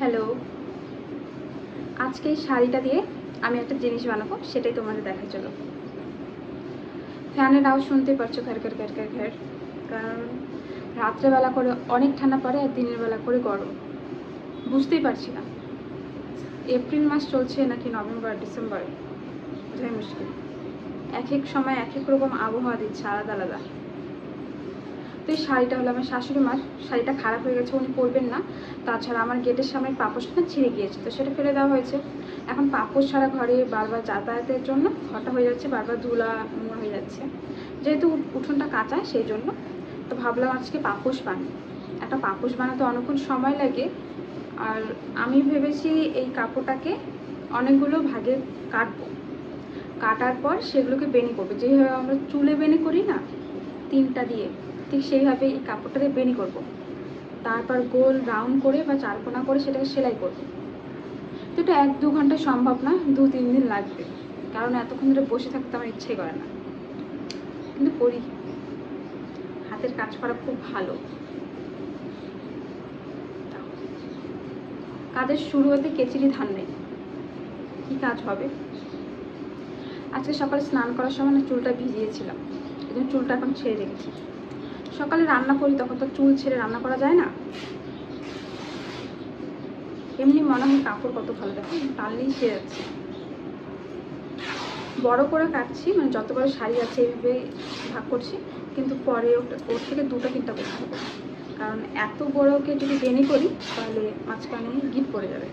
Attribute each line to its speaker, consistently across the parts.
Speaker 1: Hello আজকে এই শাড়িটা দিয়ে আমি একটা জিনিস বানাবো, সেটাই তোমাদের দেখা চলো। ফ্যানের আওয়াজ শুনতে পারছ, ঘর ঘর ঘর ঘর ঘর। কারণ রাত্রেবেলা করে অনেক ঠান্ডা পড়ে আর দিনের বেলা করে গরম। বুঝতেই পারছি না। এপ্রিল মাস চলছে নাকি নভেম্বর, ডিসেম্বর? বোঝাই মুশকিল। এক এক সময় এক এক রকম আবহাওয়া দিচ্ছে, আলাদা আলাদা। তো এই শাড়িটা হলো আমার শাশুড়ি মার, শাড়িটা খারাপ হয়ে গেছে, উনি পরবেন না। তাছাড়া আমার গেটের সামনে পাপোশটা ছিঁড়ে গিয়েছে, তো সেটা ফেলে দেওয়া হয়েছে। এখন পাপোশ ছাড়া ঘরে বারবার যাতায়াতের জন্য ঘরটা হয়ে যাচ্ছে, বারবার ধুলা হয়ে যাচ্ছে। যেহেতু উঠোনটা কাঁচা, সেই জন্য। তো ভাবলাম আজকে পাপোশ বানাই। একটা পাপোশ বানাতে অনেকক্ষণ সময় লাগে, আর আমি ভেবেছি এই কাপড়টাকে অনেকগুলো ভাগে কাটবো। কাটার পর সেগুলোকে বেনি করব। যেভাবে আমরা চুলে বেনি করি না, তিনটা দিয়ে। ঠিক সেইভাবে এই কাপড়টা দিয়ে বেনি করব। তারপর গোল রাউন্ড করে বা চারকোনা করে সেটাকে সেলাই করব। তো এটা এক দু ঘণ্টা সম্ভব না, দু তিন দিন লাগবে। কারণ এতক্ষণ ধরে বসে থাকতে আমার ইচ্ছাই করে না। কিন্তু করি। হাতের কাজ করা খুব ভালো। কাজের শুরু হতে কেচিরি ধান নেই। কী কাজ হবে? আজকে সকালে স্নান করার সময় না চুলটা ভিজিয়েছিলাম। এই চুলটা এখন ছেড়ে রেখেছি। সকালে রান্না করি, তখন তো চুল ছেড়ে রান্না করা যায় না। এমনি মনে হয় কাপড় কত ভালো দেখো, টানলেই ছেড়ে যাচ্ছে। বড় করে কাটছি মানে যত বড় শাড়ি আছে এইভাবে ভাগ করছি, কিন্তু পরে ওর থেকে দুটো তিনটা করতে হবে। কারণ এত বড়কে যদি বেনি করি, তাহলে মাঝখানে গিট পড়ে যাবে।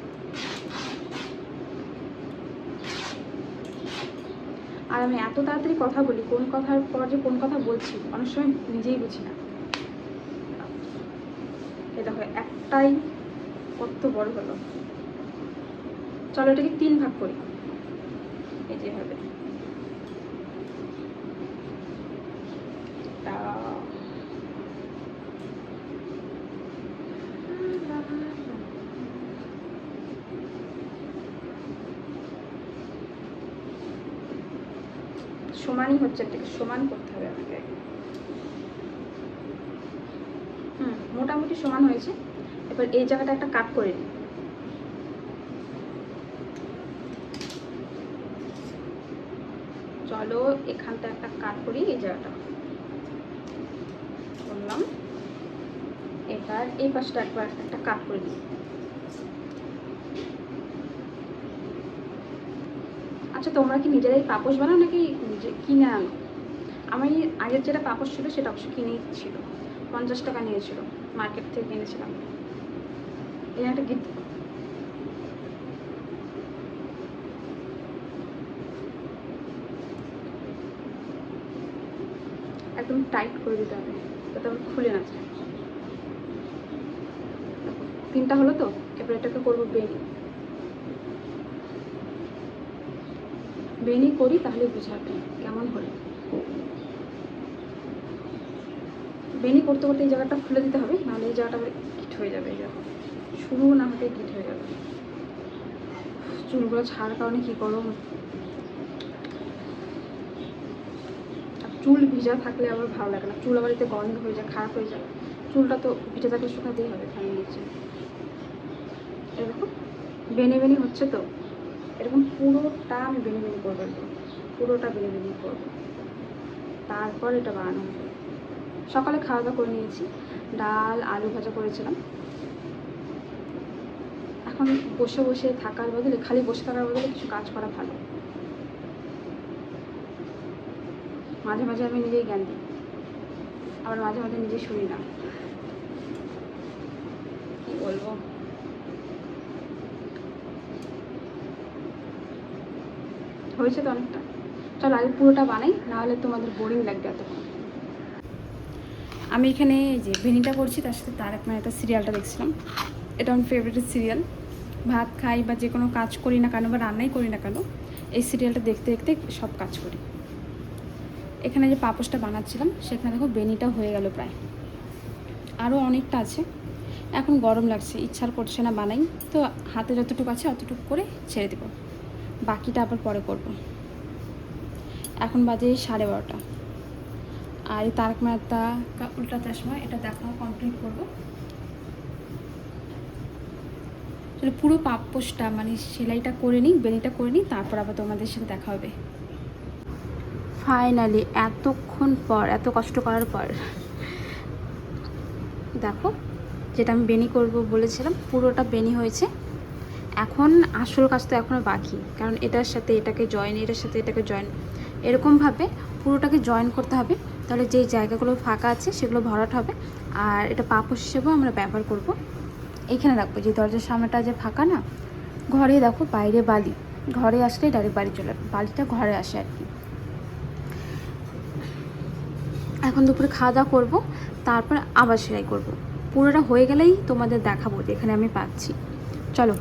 Speaker 1: আর আমি এত তাড়াতাড়ি কথা বলি, কোন কথার পর যে কোন কথা বলছি, অনেক সময় নিজেই বুঝি না। এ দেখো, একটাই কত বড় হলো। চলো এটাকে তিন ভাগ করি। এই যেভাবে তা- সমানই হচ্ছে এটাকে সমান করতে হবে আমাকে? হুম, মোটামুটি সমান হয়েছে। এবার এই জায়গাটা একটা কাট করে নিই। চলো এখানটা একটা কাট করি, এই জায়গাটা। করলাম। এবার এই পাশটা একবার একটা কাট করে দিই আচ্ছা তোমরা কি নিজেরাই পাপোশ বানাও নাকি কিনে আনো? আমি আগের যেটা পাপোশ ছিল সেটা অবশ্য কিনেই ছিল। পঞ্চাশ টাকা নিয়েছিল, মার্কেট থেকে কিনেছিলাম এই একটা গিফট একদম টাইট করে দিতে হবে, যাতে আবার খুলে না যায় তিনটা হলো তো, এবার এটাকে করব বেনি বেনি করি, তাহলে বুঝাবে। কেমন হলো বেনি করতে করতে এই জায়গাটা খুলে দিতে হবে, নাহলে এই জায়গাটা গিট হয়ে যাবে, এই জায়গা শুরু না হতে গিট হয়ে যাবে। চুলগুলো ছাড়ার কারণে কী গরম চুল ভিজা থাকলে আবার ভালো লাগে না। চুল আবার এতে গন্ধ হয়ে যায়, খারাপ হয়ে যায়। চুলটা তো ভিজা থাকলে শুকাতেই হবে ফ্যানের নিচে। এরকম বেনে বেনি হচ্ছে তো। এরকম পুরোটা আমি বেনি বেনি করব পুরোটা বেনি বেনি করব। তারপর এটা বানানো হবে। সকালে খাওয়া দাওয়া করে নিয়েছি। ডাল, আলু ভাজা করেছিলাম। এখন বসে বসে থাকার বদলে, খালি বসে থাকার বদলে কিছু কাজ করা ভালো। মাঝে মাঝে আমি নিজেই জ্ঞান দিই। আবার মাঝে মাঝে নিজে শুনি না। কি বলব? হয়েছে তো অনেকটা। চলো আগে পুরোটা বানাই, নাহলে তোমাদের বোরিং লাগবে এতক্ষণ। আমি এখানে যে ভেনিটা করছি তার সাথে তার একটা একটা সিরিয়ালটা দেখছিলাম। এটা আমার ফেভারিট সিরিয়াল ভাত খাই বা যে কোনো কাজ করি না কেন বা রান্নাই করি না কেন, এই সিরিয়ালটা দেখতে দেখতে সব কাজ করি। এখানে যে পাপোশটা বানাচ্ছিলাম, সেখানে দেখো বেনিটা হয়ে গেল প্রায়। আরও অনেকটা আছে। এখন গরম লাগছে, ইচ্ছার করছে না বানাই। তো হাতে যতটুকু আছে, অতটুকু করে ছেড়ে দেবো। বাকিটা আবার পরে করব। এখন বাজে সাড়ে বারোটা। আর এই তারক মেহতা কা উল্টা চশমা, এটা দেখা কমপ্লিট করব। চলো পুরো পাপোশটা মানে সেলাইটা করে নিই বেনিটা করে নিই, তারপর আবার তোমাদের সাথে দেখা হবে। ফাইনালি এতক্ষণ পর, এত কষ্ট করার পর, দেখো, যেটা আমি বেনি করব বলেছিলাম, পুরোটা বেনি হয়েছে। এখন আসল কাজ তো এখনও বাকি, কারণ এটার সাথে এটাকে জয়েন এটার সাথে এটাকে জয়েন এরকমভাবে পুরোটাকে জয়েন করতে হবে, তাহলে যেই জায়গাগুলো ফাঁকা আছে সেগুলো ভরাট হবে, আর এটা পাপোশ হিসেবেও আমরা ব্যবহার করব। এখানে রাখব যে দরজার সামনেটা যে ফাঁকা না, ঘরে দেখো বাইরে বালি, ঘরে আসলেই ডাইরেক্ট বাড়ি চলে। বালিটা ঘরে আসে আর কি। এখন দুপুরে খাওয়া দাওয়া করব, তারপর আবার সেলাই করব। পুরোটা হয়ে গেলেই তোমাদের দেখাবো যে এখানে আমি পাচ্ছি। চলো।